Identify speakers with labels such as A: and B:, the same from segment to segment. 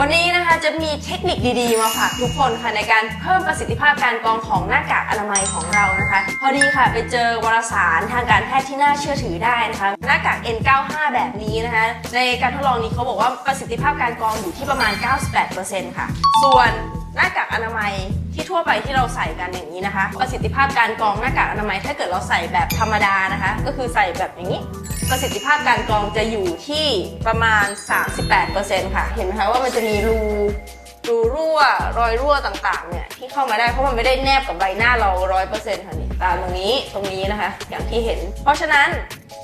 A: วันนี้นะคะจะมีเทคนิคดีๆ มาฝากทุกคนค่ะในการเพิ่มประสิทธิภาพการกรองของหน้ากากอนามัยของเรานะคะ พอดีค่ะไปเจอวารสารทางการแพทย์ที่น่าเชื่อถือได้นะคะหน้ากาก N95 แบบนี้นะคะ ในการทดลองนี้เขาบอกว่าประสิทธิภาพการกรองอยู่ที่ประมาณ 98%ค่ะ ส่วนหน้ากากอนามัย ทั่วไปที่เราใส่กันอย่างนี้นะคะ ประสิทธิภาพการกรองหน้ากากอนามัยถ้าเกิดเราใส่แบบธรรมดานะคะ ก็คือใส่แบบอย่างนี้ ประสิทธิภาพการกรองจะอยู่ที่ประมาณ 38%ค่ะ เห็นไหมคะว่ามันจะมีรูรูรั่วรอยรั่วต่างๆเนี่ยที่เข้ามาได้เพราะมันไม่ได้แนบกับใบหน้าเรา100%ค่ะนี่ตามตรงนี้ตรงนี้นะคะ อย่างที่เห็น เพราะฉะนั้น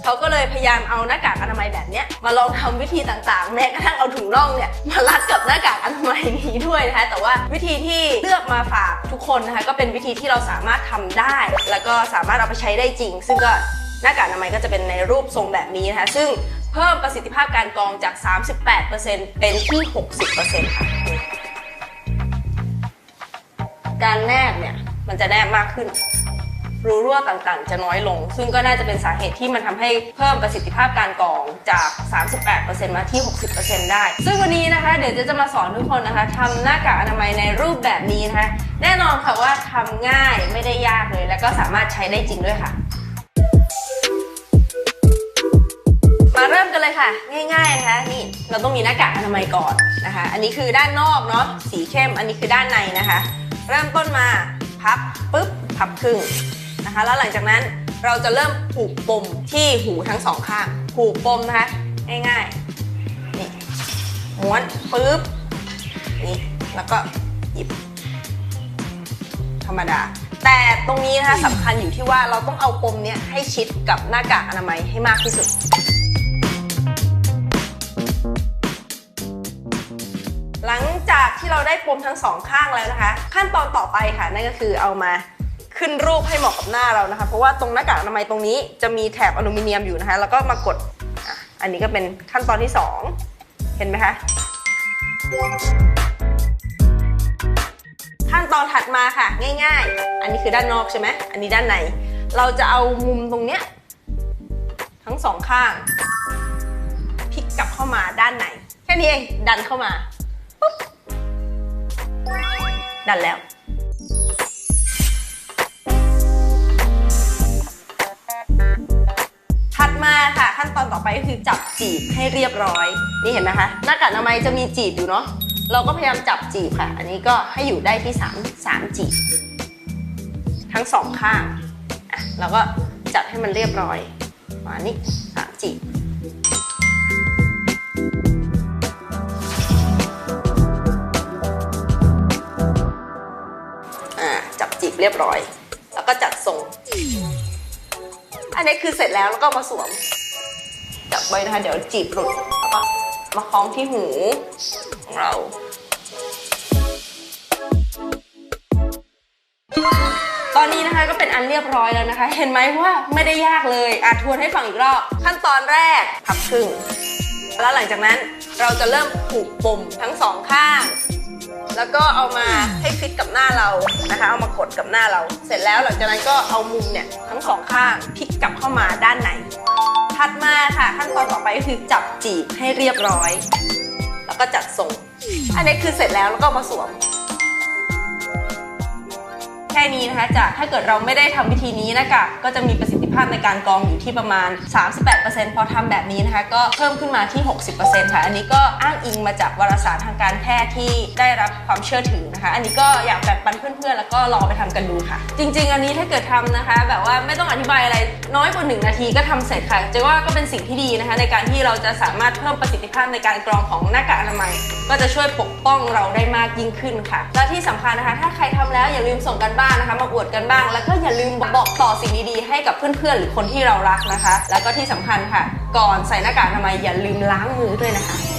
A: เขาก็เลยพยายามเอาหน้ากากอนามัยแบบนี้มาลองทำวิธีต่างๆ แม้กระทั่งเอาถุงน่องเนี่ยมารัดกับหน้ากากอนามัยนี้ด้วยนะคะแต่ว่าวิธีที่เลือกมาฝากทุกคนนะคะก็เป็นวิธีที่เราสามารถทำได้ แล้วก็สามารถเอาไปใช้ได้จริง ซึ่งก็หน้ากากอนามัยก็จะเป็นในรูปทรงแบบนี้นะคะซึ่งเพิ่มประสิทธิภาพการกรองจาก 38%เป็นที่ 60%ค่ะการแนบเนี่ยมันจะแนบมากขึ้น รูรั่วต่างๆ จะน้อยลง ซึ่งก็น่าจะเป็นสาเหตุที่มันทำให้เพิ่มประสิทธิภาพการกรองจาก 38%มาที่ 60%ได้ ซึ่งวันนี้นะคะ เดี๋ยวจะจะมาสอนทุกคนนะคะทำหน้ากากอนามัยในรูปแบบนี้นะคะ แน่นอนค่ะว่าทำง่ายไม่ได้ยากเลย แล้วก็สามารถใช้ได้จริงด้วยค่ะมาเริ่มกันเลยค่ะ ง่ายๆนะคะนี่เราต้องมีหน้ากากอนามัยก่อนนะคะ อันนี้คือด้านนอกเนาะสีเข้ม อันนี้คือด้านในนะคะ เริ่มต้นมาพับปุ๊บพับครึ่ง นะคะ แล้วหลังจากนั้นเราจะเริ่มผูกปมที่หูทั้งสองข้าง ผูกปมนะคะ ง่ายๆนี่ม้วนปุ๊บนี่แล้วก็หยิบ ธรรมดา แต่ตรงนี้นะคะสำคัญอยู่ที่ว่าเราต้องเอาปมเนี้ยให้ชิดกับหน้ากากอนามัยให้มากที่สุดหลังจากที่เราได้ปมทั้งสองข้างแล้วนะคะ ขั้นตอนต่อไปค่ะนั่นก็คือเอามา ขึ้นรูปให้เหมาะกับหน้าเรานะคะ เพราะว่าตรงหน้ากากอนามัยตรงนี้จะมีแถบอลูมิเนียมอยู่นะคะ แล้วก็มากดออันนี้ก็เป็นขั้นตอนที่สองเห็นไหมคะ ขั้นตอนถัดมาค่ะ ง่ายๆ อันนี้คือด้านนอกใช่ไหมอันนี้ด้านใน เราจะเอามุมตรงเนี้ยทั้งสองข้างพลิกกลับเข้ามาด้านในแค่นี้เองดันเข้ามาปุ๊บดันแล้ว ไปก็คือจับจีบให้เรียบร้อย นี่เห็นไหมคะหน้ากากอนามัยจะมีจีบอยู่เนาะเราก็พยายามจับจีบค่ะ อันนี้ก็ให้อยู่ได้ที่3 3จีบ ทั้งสองข้างอะเราก็จัดให้มันเรียบร้อยมานี่สามจีบอ่าจับจีบเรียบร้อย แล้วก็จัดทรง อันนี้คือเสร็จแล้วแล้วก็มาสวม จับไว้นะคะ เดี๋ยวจีบหลุดแล้วก็มาคล้องที่หูของเราตอนนี้นะคะก็เป็นอันเรียบร้อยแล้วนะคะ เห็นไหมว่าไม่ได้ยากเลยอะทวนให้ฟังอีกรอบ ขั้นตอนแรกพับครึ่ง แล้วหลังจากนั้นเราจะเริ่มผูกปมทั้งสองข้าง แล้วก็เอามาให้ฟิตกับหน้าเรานะคะ เอามากดกับหน้าเรา เสร็จแล้วหลังจากนั้นก็เอามุมเนี่ยทั้งสองข้างพลิกกลับเข้ามาด้านใน ถัดมาค่ะ ขั้นตอนต่อไปก็คือจับจีบให้เรียบร้อย แล้วก็จัดทรง อันนี้คือเสร็จแล้วแล้วก็มาสวม แค่นี้นะคะจากถ้าเกิดเราไม่ได้ทำวิธีนี้นะคะก็จะมีประสิทธิภาพในการกรองอยู่ที่ประมาณ 38%พอทำแบบนี้นะคะก็เพิ่มขึ้นมาที่ 60%ค่ะอันนี้ก็อ้างอิงมาจากวารสารทางการแพทย์ที่ได้รับความเชื่อถือนะคะ อันนี้ก็อยากแบ่งปันเพื่อนๆ แล้วก็ลองไปทำกันดูค่ะ จริง ๆ อันนี้ถ้าเกิดทำนะคะ แบบว่าไม่ต้องอธิบายอะไรน้อยกว่า 1 นาทีก็ทำเสร็จค่ะจะว่าก็เป็นสิ่งที่ดีนะคะ ในการที่เราจะสามารถเพิ่มประสิทธิภาพในการกรองของหน้ากากอนามัย ก็จะช่วยปกป้องเราได้มากยิ่งขึ้นค่ะ และที่สำคัญนะคะ ถ้าใครทำแล้วอย่าลืมส่งกันบ้านนะคะมาอวดกันบ้าง แล้วก็อย่าลืมบอกต่อสิ่งดีๆให้กับเพื่อนๆ หรือคนที่เรารักนะคะ แล้วก็ที่สำคัญค่ะ ก่อนใส่หน้ากากอนามัยอย่าลืมล้างมือด้วยนะคะ